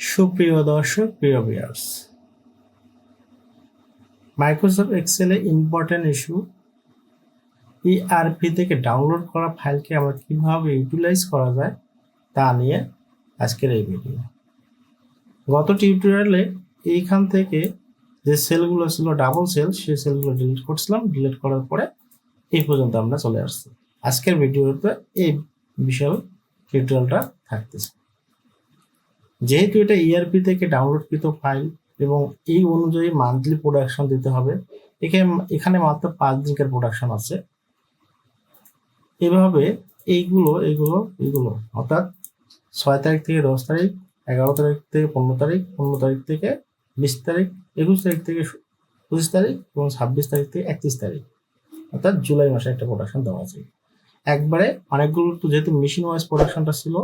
সুপ্রিয় দর্শক, প্রিয় ভিউয়ার্স মাইক্রোসফট এক্সেলে ইম্পর্টেন্ট ইস্যু ইআরপি থেকে ডাউনলোড করা ফাইলকে আমরা কীভাবে ইউটিলাইজ করা যায় তা নিয়ে আজকের এই ভিডিও গত টিউটোরিয়ালে এইখান থেকে যে সেলগুলো ছিল ডাবল সেল সেই সেলগুলো ডিলিট করছিলাম। ডিলিট করার পরে এই পর্যন্ত আমরা চলে আসছি। আজকের ভিডিওতে এই বিষয়ে টিউটোরিয়ালটা থাকতেছে। যেহেতু এটা ইআরপি থেকে ডাউনলোডকৃত ফাইল এবং এই অনুযায়ী মান্থলি প্রোডাকশন দিতে হবে, এখানে এখানে মাত্র পাঁচ দিনকার প্রোডাকশন আছে। এভাবে এইগুলো, এগুলো এগুলো, অর্থাৎ ছয় তারিখ থেকে দশ তারিখ, এগারো তারিখ থেকে পনেরো তারিখ পনেরো তারিখ থেকে বিশ তারিখ, একুশ তারিখ থেকে পঁচিশ তারিখ এবং ছাব্বিশ তারিখ থেকে একত্রিশ তারিখ, অর্থাৎ জুলাই মাসে একটা প্রোডাকশন দেওয়া আছে। একবারে অনেকগুলো তো যেহেতু মেশিন ওয়াইজ প্রোডাকশনটা ছিল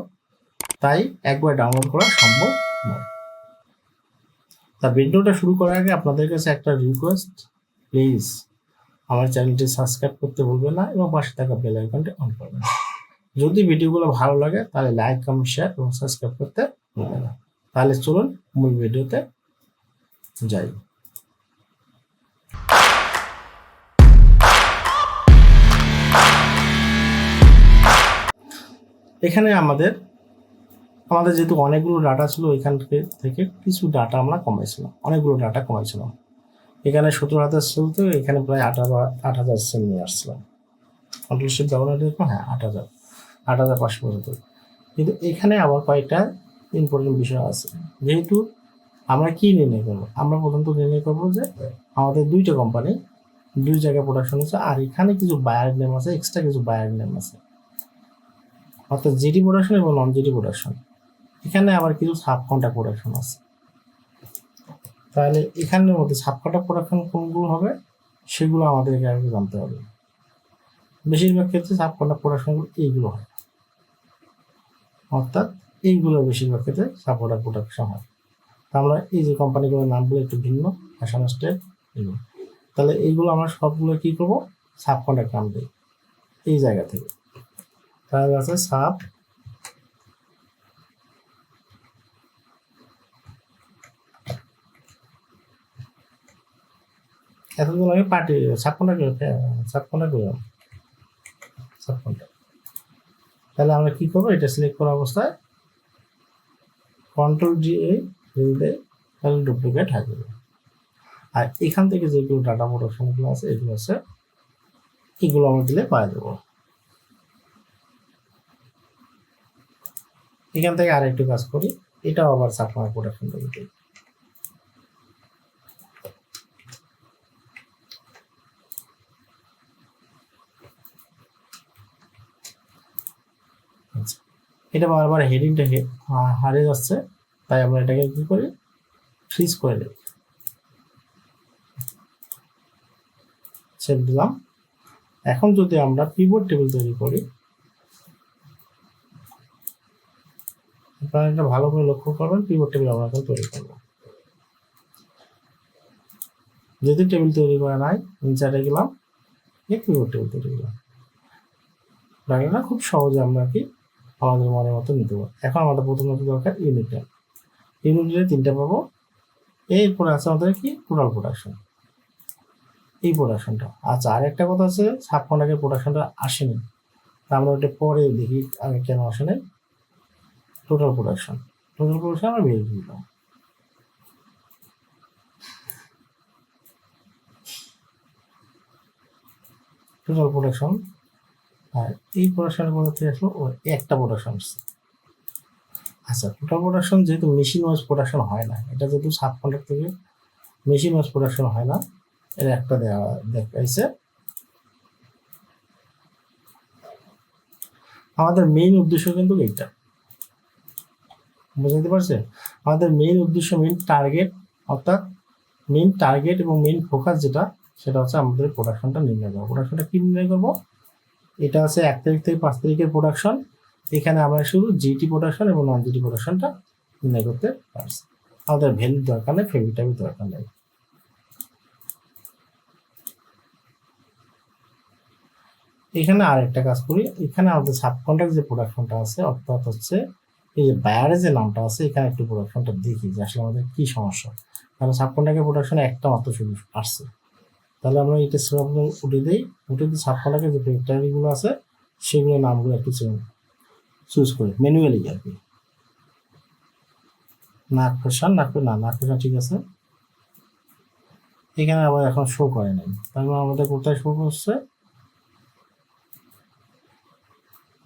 তাই একবার ডাউনলোড করা সম্ভব নয়। তা ভিডিওটা শুরু করার আগে আপনাদের কাছে একটা রিকোয়েস্ট প্লিজ আমার চ্যানেলটি সাবস্ক্রাইব করতে ভুলবেন না এবং পাশে থাকা বেল আইকনটি অন করবেন। যদি ভিডিওগুলো ভালো লাগে তাহলে লাইক কমেন্ট শেয়ার এবং সাবস্ক্রাইব করতে ভুলবেন না। তাহলে চলুন মূল ভিডিওতে যাই। এখানে আমাদের আমাদের যেহেতু অনেকগুলো ডাটা ছিল এখান থেকে কিছু ডাটা আমরা কমাইছিলাম, অনেকগুলো ডাটা কমাইছিলাম। এখানে সতেরো হাজার সেল তো এখানে প্রায় আট হাজার আট হাজার সেল নিয়ে আসছিলাম। কন্ট্রোলশিপ ব্যবহার দেখব হ্যাঁ আট হাজার আট হাজার পাঁচশো পর্যন্ত কিন্তু এখানে আবার কয়েকটা ইম্পর্টেন্ট বিষয় আছে। যেহেতু আমরা কি নির্ণয় করব? আমরা প্রথমত নির্ণয় করব যে আমাদের দুইটা কোম্পানি দুই জায়গায় প্রোডাকশন হচ্ছে, আর এখানে কিছু বায়ার নেম আছে এক্সট্রা কিছু বায়ার নেম আছে। অর্থাৎ জিডি প্রোডাকশন এবং নন জিডি প্রোডাকশন এখানে আবার কিছু সাব কন্ট্রাক্ট প্রোডাকশন আছে। তাহলে এখানের মধ্যে সাব প্রোডাকশন কোনগুলো হবে, সেগুলো আমাদেরকে আগে জানতে হবে। বেশিরভাগ ক্ষেত্রে সাব প্রোডাকশনগুলো এইগুলো হয়। অর্থাৎ এইগুলো বেশিরভাগ ক্ষেত্রে সাব কন্ট্রাক্ট প্রোডাকশন হয় আমরা এই যে কোম্পানিগুলোর নামগুলো একটু ভিন্ন ফ্যাশন স্টেট এগুলো তাহলে এইগুলো আমরা সবগুলো কী করব? সাব কন্ট্রাক্ট নাম দিই এই জায়গা থেকে। তাহলে আছে সাব এতদিন আগে পার্টি ছাপ্পনটা ছাপ্পনটা করলাম ছাপ্পনটা তাহলে আমরা কি করব? এটা সিলেক্ট করা অবস্থায় কন্ট্রোল জি এ দিলে তাহলে ডুপ্লিকেট হয়ে যাবে আর এখান থেকে যেগুলো ডাটা প্রোডাকশনগুলো আছে, এগুলো আছে এগুলো আমরা দিলে পাওয়া যাব। এখান থেকে আরেকটু কাজ করি, এটাও আবার সাপ্লাই প্রোডাকশন দিতে এটা বারবার হেডিংটা হারিয়ে যাচ্ছে, তাই আমরা এটাকে কি করি? ফ্রিজ করে দিই। সেভ দিলাম। এখন যদি আমরা পিবোর্ড টেবিল তৈরি করি, আপনারা এটা ভালো করে লক্ষ্য করবেন পিবোর্ড টেবিল আমরা তৈরি করব। যদি টেবিল তৈরি করা নাই ইনসার্টে গেলাম, এই পিবোর্ড টেবিল তৈরি করলাম। খুব সহজে আমরা কি আমাদের মনের মতো নিতে পারব। এখন আমাদের প্রথমত দরকার ইউনিট নেম ইউনিটে তিনটা পাবো। এরপরে আছে আমাদের কি? টোটাল প্রোডাকশন এই প্রোডাকশনটা আচ্ছা আর একটা কথা আছে, ছাপ্পান্ন আগে প্রোডাকশনটা আসেনি। আমরা ওটা পরে দেখি, আগে কেন আসেনি। টোটাল প্রোডাকশন টোটাল প্রোডাকশন আমরা বের দিলাম। টোটাল প্রোডাকশন আর এই প্রোডাকশনের মধ্যে আসলো একটা প্রোডাকশন আচ্ছা টোটাল প্রোডাকশন যেহেতু মেশিন ওয়াইজ প্রোডাকশন হয় না, এটা যেহেতু সাব কন্ট্রাক্ট থেকে মেশিন ওয়াইজ প্রোডাকশন হয় না, এর একটা দেওয়া দেখাইছে। আমাদের মেইন উদ্দেশ্য কিন্তু এইটা। বুঝতে পারছে? আমাদের মেইন উদ্দেশ্য মেইন টার্গেট অর্থাৎ মেইন টার্গেট এবং মেইন ফোকাস যেটা, সেটা হচ্ছে আমাদের প্রোডাকশনটা নির্ণয় করব প্রোডাকশনটা কি নির্ণয় করব? এটা আছে এক তারিখ থেকে পাঁচ তারিখের প্রোডাকশন এখানে আমরা শুধু জিটি প্রোডাকশন এবং নন জিটি প্রোডাকশনটা নির্ণয় করতে পারছি। আমাদের ভ্যালুর দরকার নেই ফেভিটাবি দরকার নেই। এখানে আর একটা কাজ করি। এখানে আমাদের সাব কন্ট্রাক্ট যে প্রোডাকশনটা আছে, অর্থাৎ হচ্ছে এই যে বায়ারের যে নামটা আছে, এখানে একটু প্রোডাকশনটা দেখি যে আসলে আমাদের কি সমস্যা। কারণ সাবকন্ট্রাক্টের প্রোডাকশনে একটা মাত্র শুধু আসছে। তাহলে আমরা এই টেস্ট উঠে দিই, উঠে দিয়ে সাবকন্ট্রাক্টের যে ফ্যাক্টরিগুলো আছে সেগুলো নামগুলো একটু চুজ করি ম্যানুয়ালি আর কি। নাক ফেশন নাক না, নাক ফেশন ঠিক আছে। এখানে আবার এখন শো করে নাই। তারপর আমাদের কোথায় শো করছে?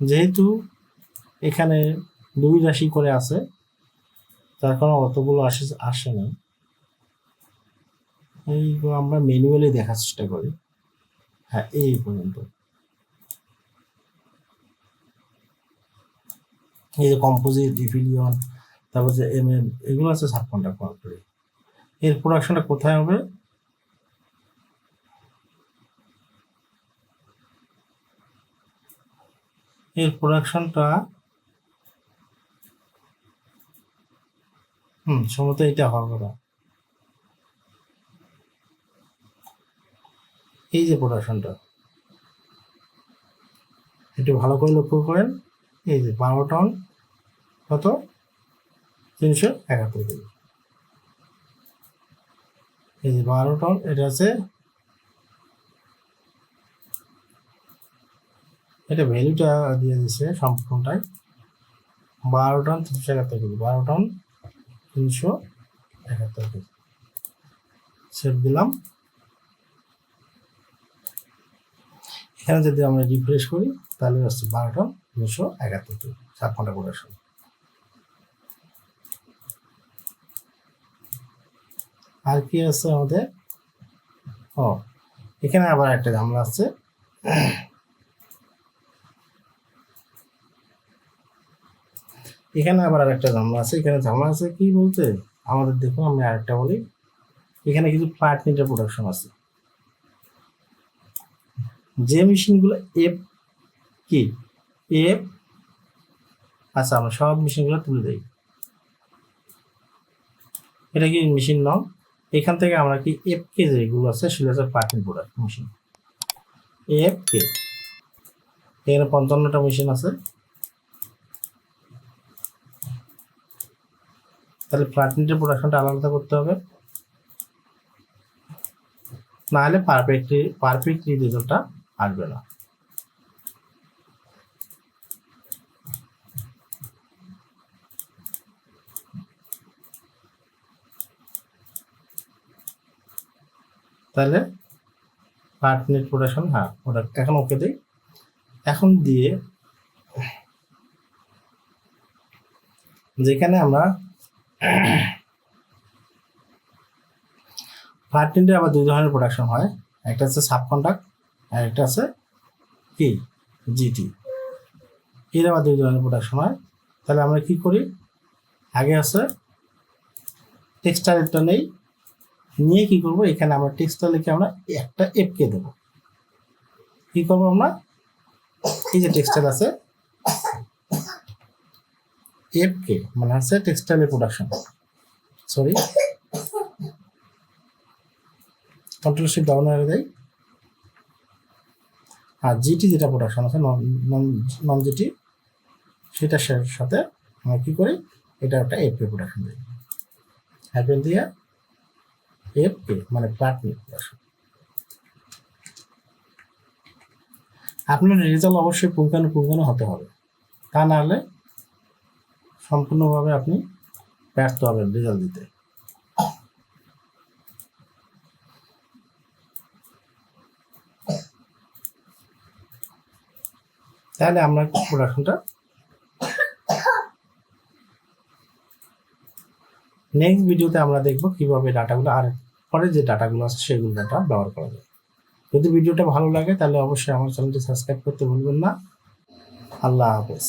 যেহেতু এখানে দুই রাশি করে আছে, তার কারণে অতগুলো আসে আসে না। এইগুলো আমরা ম্যানুয়ালি দেখার চেষ্টা করি। হ্যাঁ এই পর্যন্ত। এই যে কম্পোজিট ইফিলিয়ন তারপর যে এম এম এগুলো আছে সাব কন্ট্রাক্ট করে এর প্রোডাকশনটা কোথায় হবে? এর প্রোডাকশনটা হুম, সম্ভবত এটা হওয়ার কথা এই যে প্রোডাকশনটা একটু ভালো করে লক্ষ্য করেন। এই যে বারো টন কত? তিনশো একাত্তর কেজি। এই যে বারো টন এটা আছে এটা ভ্যালুটা দিয়ে দিচ্ছে সম্পূর্ণটাই। বারো টন তিনশো একাত্তর কেজি। বারো টন তিনশো একাত্তর কেজি। সেভ দিলাম। এখানে যদি আমরা রিফ্রেশ করি, তাহলে হচ্ছে বারো টন তিনশো একাত্তর ঘণ্টা প্রোডাকশন আর কি আছে আমাদের? ও, এখানে আবার একটা ঝামেলা আছে। এখানে আবার আরেকটা ঝামেলা আছে। এখানে ঝামেলা আছে কি বলতে? আমাদের দেখুন, আমি আরেকটা বলি। এখানে কিছু ফ্ল্যাট মিটার প্রোডাকশন আছে। যে মেশিনগুলো এফ কি? এফ আচ্ছা আমরা সব মেশিনগুলো তুলে দিই। এটা কি মেশিন নাম এখান থেকে আমরা কি এফ কে যেগুলো আছে, সেগুলো হচ্ছে parking product machine F K এখানে পঞ্চান্নটা মেশিন আছে। তাহলে ফ্ল্যাটনেটের প্রোডাকশনটা আলাদা করতে হবে। না হলে পারফেক্টলি পারফেক্টলি রেজাল্টটা আসবে না। তাহলে পার্টনেট প্রোডাকশন হ্যাঁ ওটা এখন ওকে দিই। এখন দিয়ে যেখানে আমরা পার্টনেটের আবার দুই ধরনের প্রোডাকশন হয়। একটা হচ্ছে সাব কন্ট্রাক্ট আর একটা আছে কি জিটি এর দুই ধরনের প্রোডাকশন হয়। তাহলে আমরা কি করি? আগে আছে টেক্সটাইলটা নেই। নিয়ে কি করব? এখানে আমরা টেক্সটাইল লিখে আমরা একটা এফকে দেব। কি করব আমরা? এই যে টেক্সটাইল আছে এফকে মানে হচ্ছে টেক্সটাইলের production sorry control ship down হয়ে দেয় আর জিটি যেটা প্রোডাকশন আছে নন জিটি সেটার সাথে আমরা কী করি? এটা একটা এফকে প্রোডাকশন দিই। অ্যাপেল দিয়ে এফকে মানে প্রাথমিক প্রোডাকশন আপনার রেজাল্ট অবশ্যই পুঙ্খানুপুঙ্খানু হতে হবে। তা না হলে সম্পূর্ণভাবে আপনি ব্যর্থ হবেন রেজাল্ট দিতে। তাহলে আমরা প্রোডাকশনটা নেক্সট ভিডিওতে আমরা দেখব কীভাবে ডাটাগুলো আর পরে যে ডাটাগুলো আছে সেগুলো ডাটা ব্যবহার করা যায়। যদি ভিডিওটা ভালো লাগে তাহলে অবশ্যই আমার চ্যানেলটি সাবস্ক্রাইব করতে ভুলবেন না। আল্লাহ হাফেজ।